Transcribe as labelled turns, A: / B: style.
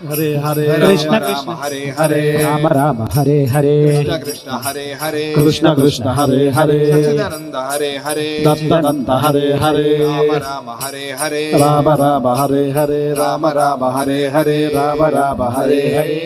A: Hare Hare
B: Krishna
A: Rama
B: Krishna
A: Hare Hare
B: Rama Rama Hare Hare
C: Krishna Krishna Hare Hare
A: Krishna Krishna Hare Hare
C: Sachchidananda Hare Hare
A: దత్తనంత Hare Hare
C: Rama Rama Hare Hare
A: Rama Rama Hare Hare Rama Rama Hare Hare Rama Rama Hare
C: Hare